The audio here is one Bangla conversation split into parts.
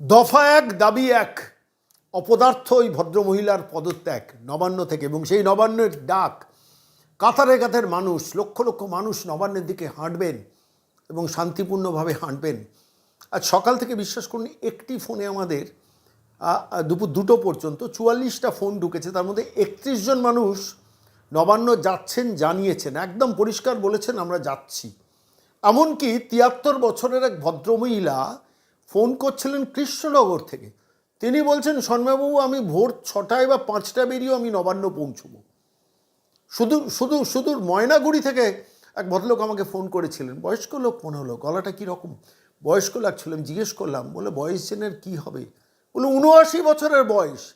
দফা এক, দাবি এক, অপদার্থ ওই ভদ্রমহিলার পদত্যাগ, নবান্ন থেকে, এবং সেই নবান্নের ডাক, কাতারে কাতার মানুষ, লক্ষ লক্ষ মানুষ নবান্নের দিকে হাঁটবেন এবং শান্তিপূর্ণভাবে হাঁটবেন। আজ সকাল থেকে বিশ্বাস করুন, একটি ফোনে আমাদের দুপুর দুটো পর্যন্ত চুয়াল্লিশটা ফোন ঢুকেছে, তার মধ্যে একত্রিশ জন মানুষ নবান্ন যাচ্ছেন, জানিয়েছেন, একদম পরিষ্কার বলেছেন, আমরা যাচ্ছি। এমনকি তিয়াত্তর বছরের এক ভদ্রমহিলা ফোন করছিলেন কৃষ্ণনগর থেকে। তিনি বলছেন সন্ময়বাবু আমি ভোর ছটায় বা পাঁচটা বেরিয়েও আমি নবান্ন পৌঁছবো। শুধু শুধু শুধু ময়নাগুড়ি থেকে এক ভদ্রলোক আমাকে ফোন করেছিলেন। বয়স্ক লোক মনে হলো, গলাটা কীরকম বয়স্ক লাগছিল, আমি জিজ্ঞেস করলাম, বলে, বয়স জেনের কী হবে? বলে উনআশি বছরের বয়স।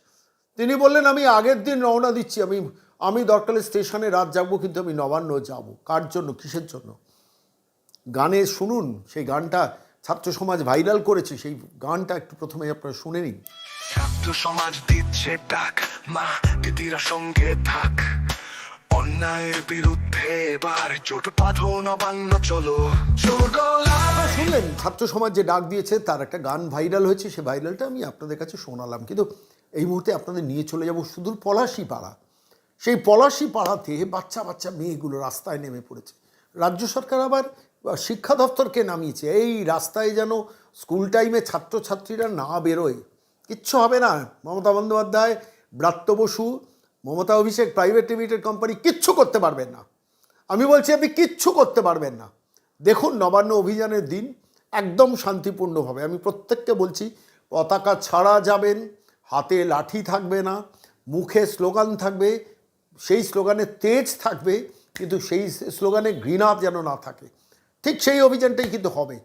তিনি বললেন, আমি আগের দিন রওনা দিচ্ছি, আমি আমি দরকারে স্টেশনে রাত যাব কিন্তু আমি নবান্ন যাব। কার জন্য? কিসের জন্য? গানে শুনুন, সেই গানটা ছাত্র সমাজ ভাইরাল করেছে সেই গানটা একটু প্রথমে আপনারা শুনে নিন। ছাত্র সমাজ দিচ্ছে ডাক মা দিদিরা সঙ্গে থাক। অন্যায়ের বিরুদ্ধে এবার জোট বাঁধো নবান্ন চলো। শুনলেন ছাত্র সমাজ যে ডাক দিয়েছে তার একটা গান ভাইরাল হয়েছে সে ভাইরালটা আমি আপনাদের কাছে শোনালাম। কিন্তু এই মুহূর্তে আপনাদের নিয়ে চলে যাব সুদূর পলাশি পাড়া সেই পলাশি পাড়াতে বাচ্চা বাচ্চা মেয়েগুলো রাস্তায় নেমে পড়েছে। রাজ্য সরকার আবার শিক্ষা দপ্তরকে নামিয়েছে। এই রাস্তায় যেন স্কুল টাইমে ছাত্রছাত্রীরা না বেরোয়। কিচ্ছু হবে না। Mamata Bandyopadhyay, Bratya Basu, Mamata Abhishek, private limited company কিচ্ছু করতে পারবেন না। আমি বলছি, আপনি কিচ্ছু করতে পারবেন না। দেখুন, নবান্ন অভিযানের দিন একদম শান্তিপূর্ণভাবে। আমি প্রত্যেককে বলছি, পতাকা ছাড়া যাবেন, হাতে লাঠি থাকবে না, মুখে স্লোগান থাকবে, সেই স্লোগানে তেজ থাকবে, কিন্তু সেই স্লোগানে ঘৃণা যেন না থাকে। ঠিক সেই অভিযানটাই কিন্তু হবে।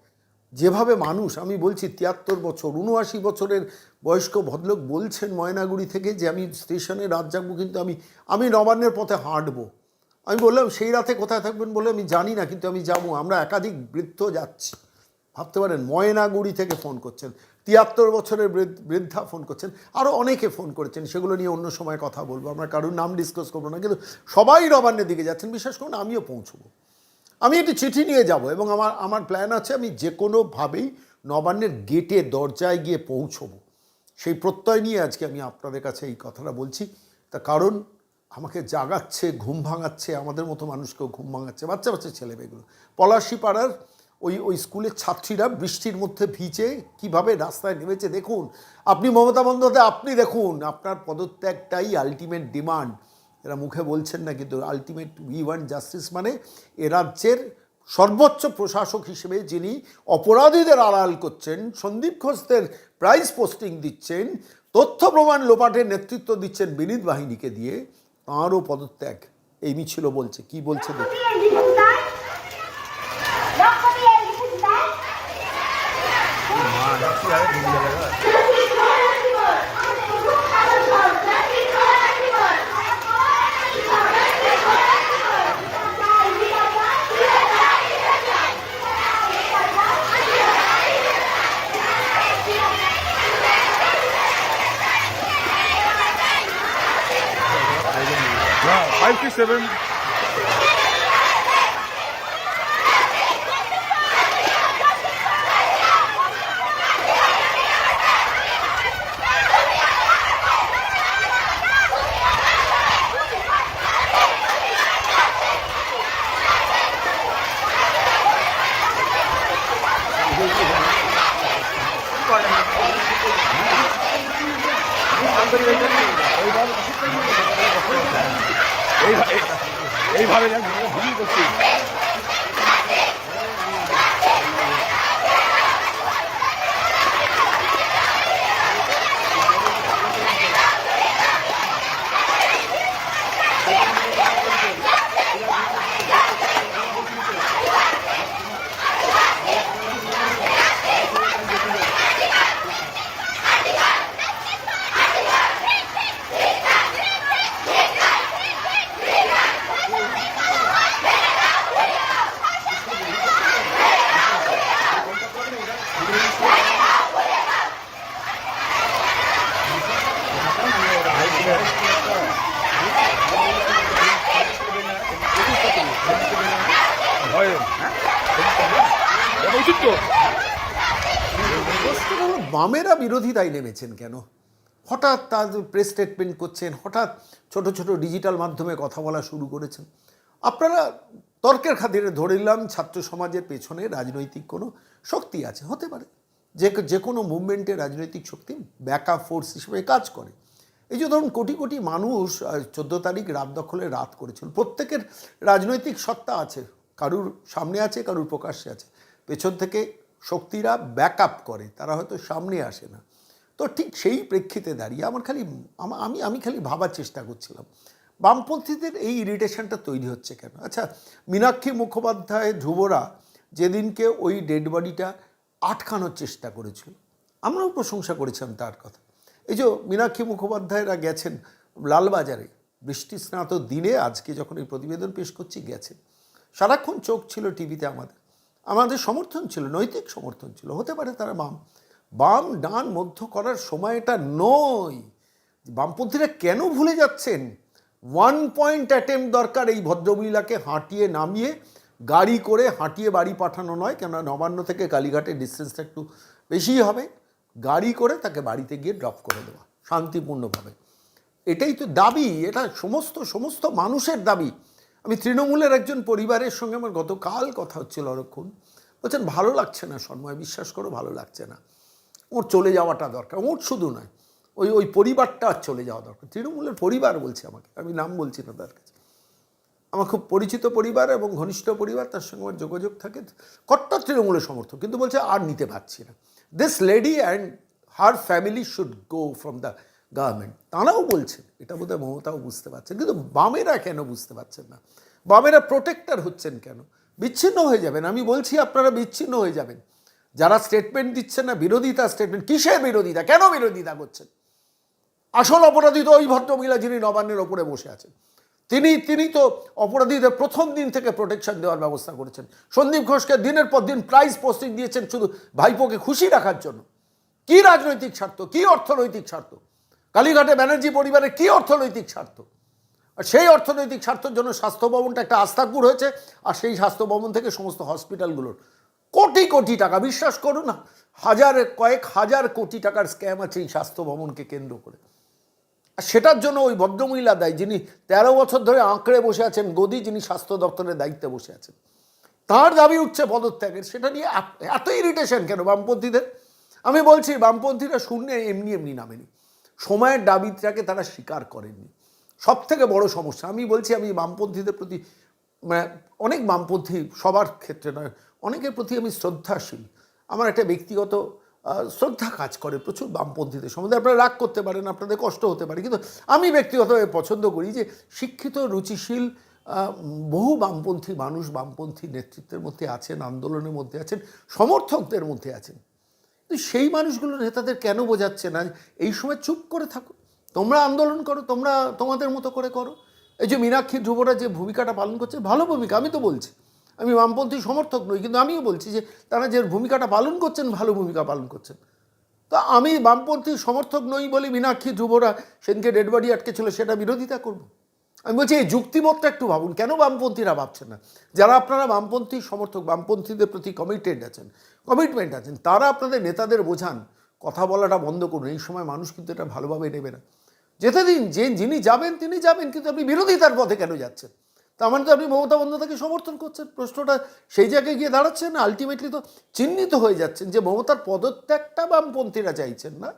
যেভাবে মানুষ, আমি বলছি তিয়াত্তর বছর, উনআশি বছরের বয়স্ক ভদ্রলোক বলছেন ময়নাগুড়ি থেকে যে আমি স্টেশনে রাত জাগবো কিন্তু আমি আমি নবান্নের পথে হাঁটবো। আমি বললাম, সেই রাতে কোথায় থাকবেন? বলে, আমি জানি না, কিন্তু আমি যাব। আমরা একাধিক বৃদ্ধ যাচ্ছি। ভাবতে পারেন, ময়নাগুড়ি থেকে ফোন করছেন, তিয়াত্তর বছরের বৃদ্ধ- ফোন করছেন আরও অনেকে ফোন করেছেন, সেগুলো নিয়ে অন্য সময় কথা বলব। আমরা কারোর নাম ডিসকাস করব না, কিন্তু সবাই নবান্নের দিকে যাচ্ছেন। বিশ্বাস করুন, আমিও পৌঁছবো। আমি একটি চিঠি নিয়ে যাব এবং আমার আমার প্ল্যান আছে আমি যে কোনোভাবেই নবান্নের গেটে, দরজায় গিয়ে পৌঁছবো। সেই প্রত্যয় নিয়ে আজকে আমি আপনাদের কাছে এই কথাটা বলছি। তা কারণ, আমাকে জাগাচ্ছে, ঘুম ভাঙাচ্ছে, আমাদের মতো মানুষকেও ঘুম ভাঙাচ্ছে, বাচ্চা বাচ্চা ছেলেমেয়েগুলো পলাশি পাড়ার ওই ওই স্কুলের ছাত্রীরা বৃষ্টির মধ্যে ভিজে কীভাবে রাস্তায় নেমেছে দেখুন। আপনি মমতা বন্দ্যোপাধ্যায়, আপনি দেখুন, আপনার পদত্যাগটাই আলটিমেট ডিমান্ড এরা মুখে বলছেন না কিন্তু আলটিমেট উই ওয়ান জাস্টিস মানে এ রাজ্যের সর্বোচ্চ প্রশাসক হিসেবে যিনি অপরাধীদের আড়াল করছেন সন্দীপ ঘোষদের প্রাইজ পোস্টিং দিচ্ছেন তথ্য প্রমাণ লোপাটের নেতৃত্ব দিচ্ছেন বিনীত বাহিনীকে দিয়ে তাঁরও পদত্যাগ। এই মিছিল বলছে কি বলছে দেখুন। 5 বামেরা বিরোধিতায় নেমেছেন কেন? হঠাৎ তার প্রেস স্টেটমেন্ট করছেন, হঠাৎ ছোট ছোট ডিজিটাল মাধ্যমে কথা বলা শুরু করেছেন। আপনারা তর্কের খাতিরে ধরে নিলাম, ছাত্র সমাজের পেছনে রাজনৈতিক কোনো শক্তি আছে, হতে পারে। যে যে কোনো মুভমেন্টে রাজনৈতিক শক্তি ব্যাকআপ ফোর্স হিসেবে কাজ করে। এই যে ধরুন, কোটি কোটি মানুষ চোদ্দ তারিখ রাত দখলে রাত করেছিল। প্রত্যেকের রাজনৈতিক সত্তা আছে। কারুর সামনে আছে, কারুর প্রকাশ্যে আছে। পেছন থেকে শক্তিরা ব্যাকআপ করে, তারা হয়তো সামনে আসে না। তো ঠিক সেই প্রেক্ষিতে দাঁড়িয়ে আমার খালি আমা- আমি আমি খালি ভাবার চেষ্টা করছিলাম। বামপন্থীদের এই ইরিটেশনটা তৈরি হচ্ছে কেন? আচ্ছা মীনাক্ষী মুখোপাধ্যায়, ধ্রুবরা যেদিনকে ওই ডেড বডিটা আটকানোর চেষ্টা করেছিল, আমরাও প্রশংসা করেছিলাম তার কথা। এই যে মীনাক্ষী মুখোপাধ্যায়রা গেছেন লালবাজারে বৃষ্টি স্নাত দিনে আজকে যখন এই প্রতিবেদন পেশ করছি, গেছেন। সারাক্ষণ চোখ ছিল টিভিতে আমাদের। আমাদের সমর্থন ছিল, নৈতিক সমর্থন ছিল। হতে পারে তারা বাম বাম ডান মধ্য করার সময় এটা নয়। বামপন্থীরা কেন ভুলে যাচ্ছেন? ওয়ান পয়েন্ট অ্যাটেম্প দরকার এই ভদ্রমহিলাকে হাঁটিয়ে নামিয়ে, গাড়ি করে হাঁটিয়ে বাড়ি পাঠানো নয়, কেননা নবান্ন থেকে কালীঘাটের ডিস্টেন্সটা একটু বেশিই হবে। গাড়ি করে তাকে বাড়িতে গিয়ে ড্রপ করে দেওয়া, শান্তিপূর্ণভাবে। এটাই তো দাবি, এটা সমস্ত সমস্ত মানুষের দাবি। আমি তৃণমূলের একজন পরিবারের সঙ্গে আমার গতকাল কথা হচ্ছিল অনেকক্ষণ। বলছেন, ভালো লাগছে না সন্ময়, বিশ্বাস করো ভালো লাগছে না। ওর চলে যাওয়াটা দরকার, ওর শুধু নয়, ওই ওই পরিবারটা আর চলে যাওয়া দরকার। তৃণমূলের পরিবার বলছে আমাকে, আমি নাম বলছি না তার কাছে। আমার খুব পরিচিত পরিবার এবং ঘনিষ্ঠ পরিবার, তার সঙ্গে আমার যোগাযোগ থাকে। কট্টর তৃণমূলের সমর্থক, কিন্তু বলছে, আর নিতে পারছি না। This lady and her family should go from the government তারাও বলছেন, এটা বোধহয় মমতাও বুঝতে পারছেন, কিন্তু বামেরা কেন বুঝতে পারছেন না? বামেরা প্রোটেক্টর হচ্ছেন কেন? বিচ্ছিন্ন হয়ে যাবেন, আমি বলছি আপনারা বিচ্ছিন্ন হয়ে যাবেন। যারা স্টেটমেন্ট দিচ্ছেন না, বিরোধিতা স্টেটমেন্ট কিসের বিরোধিতা? কেন বিরোধিতা করছেন? আসল অপরাধী তো ওই ভদ্রমহিলা যিনি নবান্নের ওপরে বসে আছেন। তিনি তিনি তো অপরাধীদের প্রথম দিন থেকে প্রোটেকশন দেওয়ার ব্যবস্থা করেছেন। সন্দীপ ঘোষকে দিনের পর দিন প্রাইজ পোস্টিং দিয়েছেন শুধু ভাইপোকে খুশি রাখার জন্য। কি রাজনৈতিক স্বার্থ, কি অর্থনৈতিক স্বার্থ? কালীঘাটে ব্যানার্জি পরিবারের কি অর্থনৈতিক স্বার্থ? আর সেই অর্থনৈতিক স্বার্থের জন্য স্বাস্থ্য ভবনটা একটা আস্থাকুর হয়েছে, আর সেই স্বাস্থ্য ভবন থেকে সমস্ত হসপিটালগুলোর কোটি কোটি টাকা, বিশ্বাস করুন হাজার কয়েক হাজার কোটি টাকার স্ক্যাম আছে এই স্বাস্থ্য ভবনকে কেন্দ্র করে। আর সেটার জন্য ওই ভদ্রমহিলা দায়ী, যিনি তেরো বছর ধরে আঁকড়ে বসে আছেন, গদি, যিনি স্বাস্থ্য দপ্তরের দায়িত্বে বসে আছেন, তার দাবি উঠছে পদত্যাগের। সেটা নিয়ে এত ইরিটেশন কেন বামপন্থীদের? আমি বলছি, বামপন্থীরা শূন্যে এমনি এমনি নামেনি। সময়ের দাবিটাকে তারা স্বীকার করেননি। সব থেকে বড় সমস্যা, আমি বলছি আমি বামপন্থীদের প্রতি মানে অনেক বামপন্থী সবার ক্ষেত্রে নয়, অনেকের প্রতি আমি শ্রদ্ধাশীল। আমার একটা ব্যক্তিগত শ্রদ্ধা কাজ করে প্রচুর বামপন্থীদের সম্বন্ধে। আপনারা রাগ করতে পারেন, আপনাদের কষ্ট হতে পারে, কিন্তু আমি ব্যক্তিগতভাবে পছন্দ করি যে শিক্ষিত, রুচিশীল বহু বামপন্থী মানুষ বামপন্থী নেতৃত্বের মধ্যে আছেন, আন্দোলনের মধ্যে আছেন, সমর্থকদের মধ্যে আছেন। কিন্তু সেই মানুষগুলো নেতাদের কেন বোঝাচ্ছে না? এই সময় চুপ করে থাকো। তোমরা আন্দোলন করো, তোমরা তোমাদের মতো করে করো। এই যে মীনাক্ষী ধ্রুবরা যে ভূমিকাটা পালন করছে, ভালো ভূমিকা, আমি তো বলছি। আমি বামপন্থী সমর্থক নই, কিন্তু আমিও বলছি যে তারা যে ভূমিকাটা পালন করছেন, ভালো ভূমিকা পালন করছেন। তা আমি বামপন্থী সমর্থক নই বলে মীনাক্ষী ধ্রুবরা সেদিনকে ডেড বডি আটকে ছিল সেটা বিরোধিতা করব। আমি বলছি, এই যুক্তিবোধটা একটু ভাবুন, কেন বামপন্থীরা ভাবছেন না? যারা আপনারা বামপন্থী সমর্থক, বামপন্থীদের প্রতি কমিটেড আছেন কমিটমেন্ট আছেন, তারা আপনাদের নেতাদের বোঝান, কথা বলাটা বন্ধ করুন, এই সময় মানুষ কিন্তু এটা ভালোভাবে নেবে না। যেতে দিন, যে যিনি যাবেন, তিনি যাবেন, কিন্তু আপনি বিরোধিতার পথে কেন যাচ্ছেন? তার মানে তো আপনি মমতা বন্দ্যোপাধ্যায়কে সমর্থন করছেন, প্রশ্নটা সেই জায়গায় গিয়ে দাঁড়াচ্ছেন না আলটিমেটলি তো চিহ্নিত হয়ে যাচ্ছেন যে মমতার পদত্যাগটা বামপন্থীরা চাইছেন না,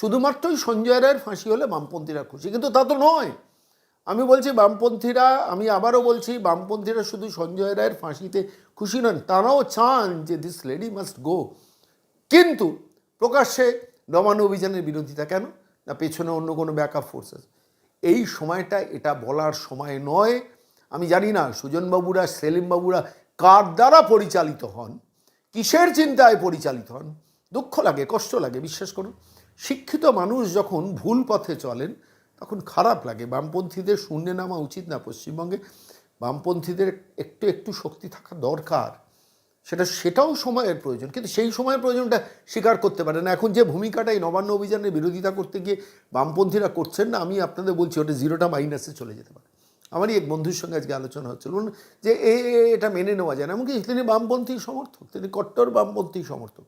শুধুমাত্রই সঞ্জয় রায়ের ফাঁসি হলে বামপন্থীরা খুশি, কিন্তু তা তো নয়। আমি বলছি বামপন্থীরা, আমি আবারও বলছি বামপন্থীরা শুধু সঞ্জয় রায়ের ফাঁসিতে খুশি নন, তারাও চান যে দিস লেডি মাস্ট গো কিন্তু প্রকাশ্যে নবান্ন অভিযানের বিরোধিতা কেন? না পেছনে অন্য কোনো ব্যাকআপ ফোর্স আছে এই সময়টা এটা বলার সময় নয়। আমি জানি না সুজনবাবুরা, সেলিমবাবুরা কার দ্বারা পরিচালিত হন? কিসের চিন্তায় পরিচালিত হন? দুঃখ লাগে, কষ্ট লাগে, বিশ্বাস করুন। শিক্ষিত মানুষ যখন ভুল পথে চলেন তখন খারাপ লাগে। বামপন্থীদের শূন্যে নামা উচিত না পশ্চিমবঙ্গে। বামপন্থীদের একটু একটু শক্তি থাকা দরকার। সেটা, সেটাও সময়ের প্রয়োজন। কিন্তু সেই সময়ের প্রয়োজনটা স্বীকার করতে পারে না। এখন যে ভূমিকাটা এই নবান্ন অভিযানের বিরোধিতা করতে গিয়ে বামপন্থীরা করছেন না, আমি আপনাদের বলছি ওটা জিরোটা মাইনাসে চলে যেতে পারে। আমারই এক বন্ধুর সঙ্গে আজকে আলোচনা হচ্ছিল যে এ- এটা মেনে নেওয়া যায় না। এমনকি তিনি বামপন্থী সমর্থক, তিনি কট্টর বামপন্থী সমর্থক।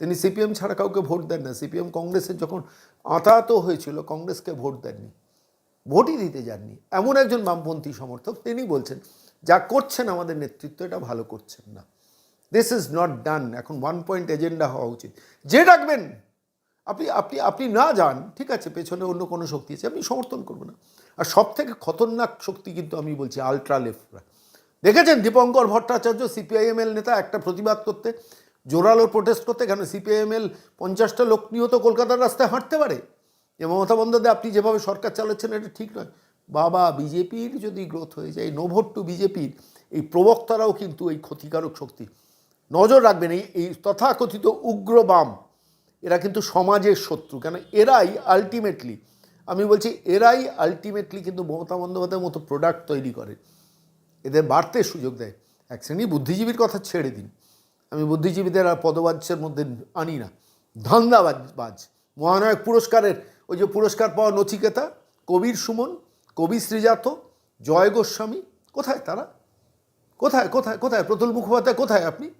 তিনি সিপিএম ছাড়া কাউকে ভোট দেন না। সিপিএম কংগ্রেসের যখন আতাত হয়েছিল, কংগ্রেসকে ভোট দেননি, ভোটই দিতে যাননি। এমন একজন বামপন্থী সমর্থক তিনি বলছেন, যা করছেন আমাদের নেতৃত্ব, এটা ভালো করছেন না। দিস ইজ নট ডান এখন ওয়ান পয়েন্ট এজেন্ডা হওয়া উচিত। যে ডাকবেন, আপনি আপনি আপনি না যান, ঠিক আছে, পেছনে অন্য কোনো শক্তি আছে, আপনি সমর্থন করবেন না। আর সব থেকে খতরনাক শক্তি কিন্তু আমি বলছি আলট্রা লেফটরা দেখেছেন দীপঙ্কর ভট্টাচার্য, সিপিআইএমএল নেতা, একটা প্রতিবাদ করতে জোরালো প্রোটেস্ট করতে কেন? সিপিআইএমএল পঞ্চাশটা লোক নিয়েও তো কলকাতার রাস্তায় হাঁটতে পারে? যে মমতা বন্দ্যোপাধ্যায়, আপনি যেভাবে সরকার চালাচ্ছেন, এটা ঠিক নয়। বাবা বিজেপির যদি গ্রোথ হয়ে যায় নো ভোট টু বিজেপির এই প্রবক্তারাও কিন্তু এই ক্ষতিকারক শক্তি। নজর রাখবেন, এই এই তথাকথিত উগ্র বাম, এরা কিন্তু সমাজের শত্রু। কেন? এরাই আলটিমেটলি আমি বলছি এরাই আলটিমেটলি কিন্তু মমতা বন্দ্যোপাধ্যায়ের মতো প্রোডাক্ট তৈরি করে। এদের বাড়তে সুযোগ দেয়। এক শ্রেণি বুদ্ধিজীবীর কথা ছেড়ে দিন। আমি বুদ্ধিজীবীদের আর পদবাচ্যের মধ্যে আনি না। ধান্দাবাজ, বাজ। মহানায়ক পুরস্কারের ওই যে পুরস্কার পাওয়া নচিকেতা, কবির সুমন, কবি শ্রীজাত জয় গোস্বামী, কোথায় তারা? কোথায় কোথায় কোথায়? প্রতুল মুখোপাধ্যায়, কোথায় আপনি?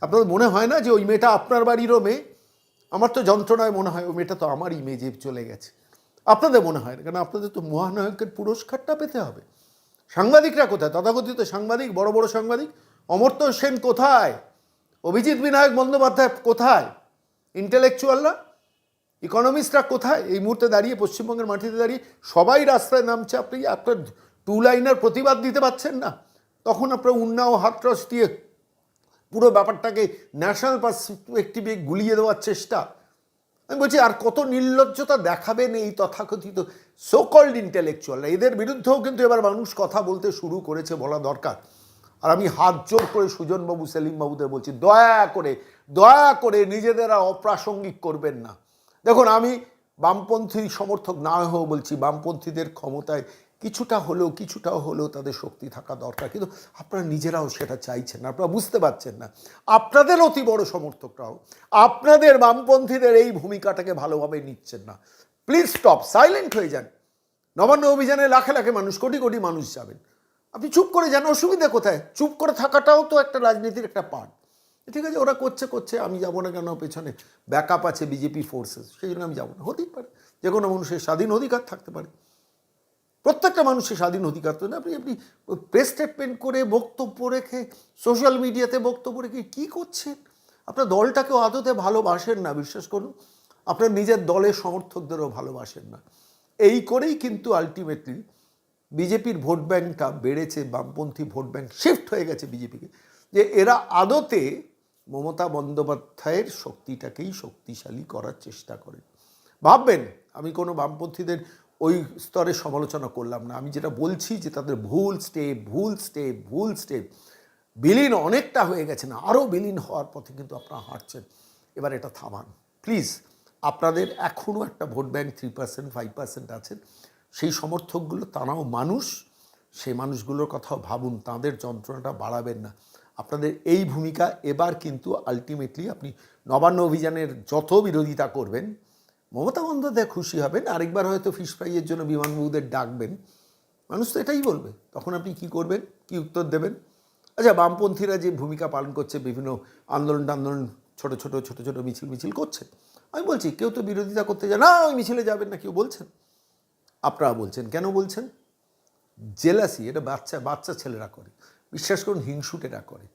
আপনার মনে হয় না যে ওই মেয়েটা আপনার বাড়িরও মেয়ে? আমার তো যন্ত্রণায় মনে হয় ওই মেয়েটা তো আমারই যে চলে গেছে। আপনাদের মনে হয় না? কেন আপনাদের তো মহানায়কের পুরস্কারটা পেতে হবে। সাংবাদিকরা কোথায়? তথাকথিত সাংবাদিক, বড় বড় সাংবাদিক? অমর্ত্য সেন কোথায়? অভিজিৎ বিনায়ক বন্দ্যোপাধ্যায় কোথায়? ইন্টেলেকচুয়ালরা ইকোনমিস্টরা কোথায়? এই মুহূর্তে দাঁড়িয়ে, পশ্চিমবঙ্গের মাটিতে দাঁড়িয়ে সবাই রাস্তায় নামছে। আপনি আপনার টু লাইনার প্রতিবাদ দিতে পারছেন না। তখন আপনার উন্নাও হাতরস দিয়ে পুরো ব্যাপারটাকে ন্যাশনাল পার্সপেক্টিভে গুলিয়ে দেওয়ার চেষ্টা। আমি বলছি, আর কত নির্লজ্জতা দেখাবেন এই তথাকথিত সোকল্ড ইন্টেলেকচুয়ালরা এদের বিরুদ্ধেও কিন্তু এবার মানুষ কথা বলতে শুরু করেছে বলা দরকার। আর আমি হাত জোর করে সুজনবাবু, সেলিমবাবুদের বলছি, দয়া করে দয়া করে নিজেদের আর অপ্রাসঙ্গিক করবেন না। দেখুন, আমি বামপন্থী সমর্থক না হয়েও বলছি, বামপন্থীদের ক্ষমতায় কিছুটা হলেও কিছুটা হলেও তাদের শক্তি থাকা দরকার। কিন্তু আপনারা নিজেরাও সেটা চাইছেন না, আপনারা বুঝতে পারছেন না। আপনাদের অতি বড় সমর্থকরাও, আপনাদের বামপন্থীদের এই ভূমিকাটাকে ভালোভাবে নিচ্ছেন না। প্লিজ স্টপ সাইলেন্ট হয়ে যান। নবান্ন অভিযানে লাখে লাখে মানুষ, কোটি কোটি মানুষ যাবেন। আপনি চুপ করে যান, অসুবিধা কোথায়? চুপ করে থাকাটাও তো একটা রাজনীতির একটা পার্ট ঠিক আছে, ওরা করছে করছে, আমি যাব না কেন, পেছনে ব্যাকআপ আছে বিজেপি ফোর্সেস সেই জন্য আমি যাব না। হতেই পারে, যে কোনো মানুষের স্বাধীন অধিকার থাকতে পারে। প্রত্যেকটা মানুষের স্বাধীন অধিকার তো না, আপনি আপনি প্রেস স্টেটমেন্ট করে বক্তব্য রেখে সোশ্যাল মিডিয়াতে বক্তব্য রেখে কী করছেন? আপনার দলটাকেও আদতে ভালোবাসেন না, বিশ্বাস করুন। আপনার নিজের দলের সমর্থকদেরও ভালোবাসেন না। এই করেই কিন্তু আলটিমেটলি বিজেপির ভোট ব্যাংকটা বেড়েছে, বামপন্থী ভোট ব্যাংক শিফট হয়ে গেছে বিজেপিকে। যে এরা আদতে মমতা বন্দ্যোপাধ্যায়ের শক্তিটাকেই শক্তিশালী করার চেষ্টা করে। ভাববেন, আমি কোনো বামপন্থীদের ওই স্তরে সমালোচনা করলাম না। আমি যেটা বলছি যে তাদের ভুল স্টেপ ভুল স্টেপ ভুল স্টেপ বিলীন অনেকটা হয়ে গেছে না, আরও বিলীন হওয়ার পথে কিন্তু আপনারা হাঁটছেন। এবার এটা থামান। প্লিজ আপনাদের এখনও একটা vote bank three percent five percent আছেন। সেই সমর্থকগুলো তারাও মানুষ, সেই মানুষগুলোর কথাও ভাবুন, তাদের যন্ত্রণাটা বাড়াবেন না। আপনাদের এই ভূমিকা এবার কিন্তু আলটিমেটলি আপনি নবান্ন অভিযানের যত বিরোধিতা করবেন, মমতা বন্দ্যোপাধ্যায় খুশি হবেন, আরেকবার হয়তো ফিশ ফ্রাইয়ের জন্য বিমানবাবুদের ডাকবেন। মানুষ তো এটাই বলবে, তখন আপনি কি করবেন, কি উত্তর দেবেন? আচ্ছা বামপন্থীরা যে ভূমিকা পালন করছে, বিভিন্ন আন্দোলন টান্দোলন, ছোটো ছোটো ছোটো ছোটো মিছিল মিছিল করছে। আমি বলছি, কেউ তো বিরোধিতা করতে যায়, না, ওই মিছিলে যাবেন না, কেউ বলছেন। আপনারা বলছেন। কেন বলছেন? জেলাসি, এটা বাচ্চা বাচ্চা ছেলেরা করে। বিশ্বাস করুন, হিংসুটেরা করে।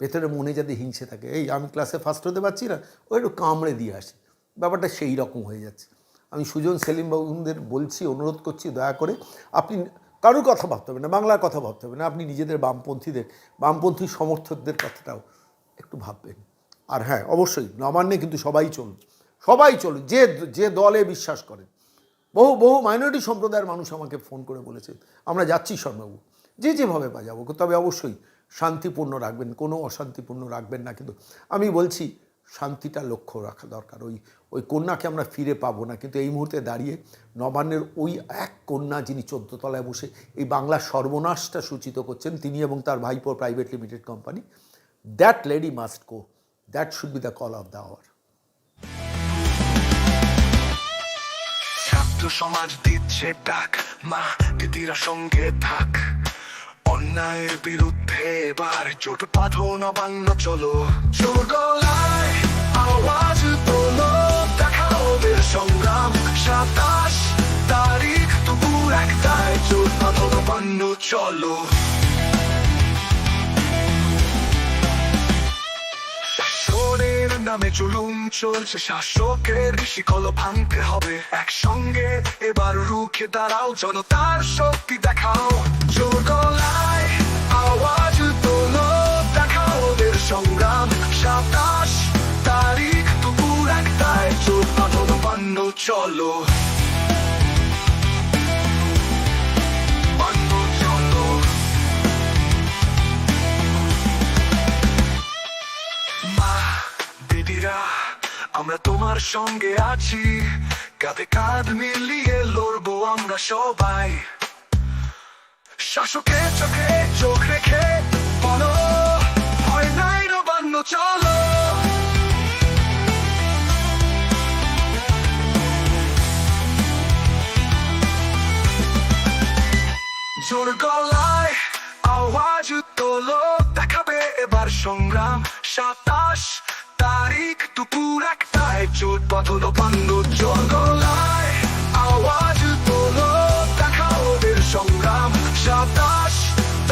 ভেতরে মনে যাতে হিংসে থাকে, এই, আমি ক্লাসে ফার্স্ট হতে পারছি না? ও একটু কামড়ে দিয়ে আসে। ব্যাপারটা সেই রকম হয়ে যাচ্ছে। আমি সুজন সেলিম বাবুদের বলছি, অনুরোধ করছি, দয়া করে আপনি কারোর কথা ভাবতে হবে না, বাংলার কথা ভাবতে হবে না। আপনি নিজেদের বামপন্থীদের, বামপন্থী সমর্থকদের কথাটাও একটু ভাববেন। আর হ্যাঁ অবশ্যই, নবান্নে কিন্তু সবাই চলুন সবাই চলুন, যে যে দলে বিশ্বাস করেন। বহু বহু মাইনরিটি সম্প্রদায়ের মানুষ আমাকে ফোন করে বলেছে, আমরা যাচ্ছি শর্মাবু যে যেভাবে বাজাবো, তবে অবশ্যই শান্তিপূর্ণ রাখবেন, কোনো অশান্তিপূর্ণ রাখবেন না। কিন্তু আমি বলছি, শান্তিটা লক্ষ্য রাখা দরকার। ওই ওই কন্যাকে আমরা ফিরে পাবো না। কিন্তু এই মুহূর্তে দাঁড়িয়ে নবান্নের ওই এক কন্যা যিনি চোদ্দ তলায় বসে এই বাংলার সর্বনাশটা সূচিত করছেন, তিনি এবং তার ভাইপো private limited company that lady must go that should be the call of the hour সমাজ দিচ্ছে ডাক। মা, দিদিরা সঙ্গে থাক। অন্যায়ের বিরুদ্ধে এবার জোট বাঁধো বাংলো চলো। আওয়াজ তোলো দেখাও বীর সংগ্রাম সাতাশ তারিখ। দুপুর একটায় চোট না বান্য চলো। নামে জুলুম চলছে, শাসকের শিকল ভাঙতে হবে। একসঙ্গে এবার রুখে দাঁড়াও জনতার শক্তি দেখাও। জোর গলায় আওয়াজ তোলো, দেখাও ওদের সংগ্রাম। সাতাশ তারিখ দুপুর একটায় চোখ পাথর পান্ন চলো। আমরা তোমার সঙ্গে আছি কাঁধে কাঁধ মিলিয়ে লড়বো আমরা সবাই শাসকের চোখে চোখ রেখে বলো ভয় নাই নবান্ন চলো জোর গলায় আওয়াজ তোলো দেখাবে এবার সংগ্রাম সাতাশ তারিখ দুপুর একটায় চোট বদল বন্ধ জোর আওয়াজ তোলো, দেখা ওদের সংগ্রাম। সাতাশ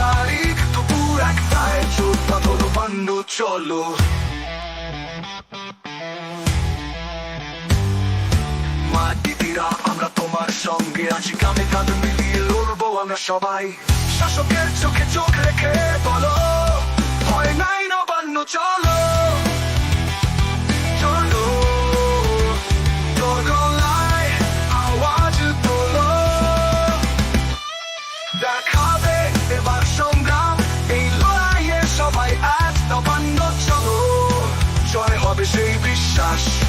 তারিখ দুপুর একটায় চোট বদল বন্ধ চলো। তোমার সঙ্গে আছি। কাঁধে কাঁধ মিলিয়ে লড়বো আমরা সবাই। শাসকের চোখে চোখ রেখে বলো ভয় নাই নবান্ন, চলো। wash.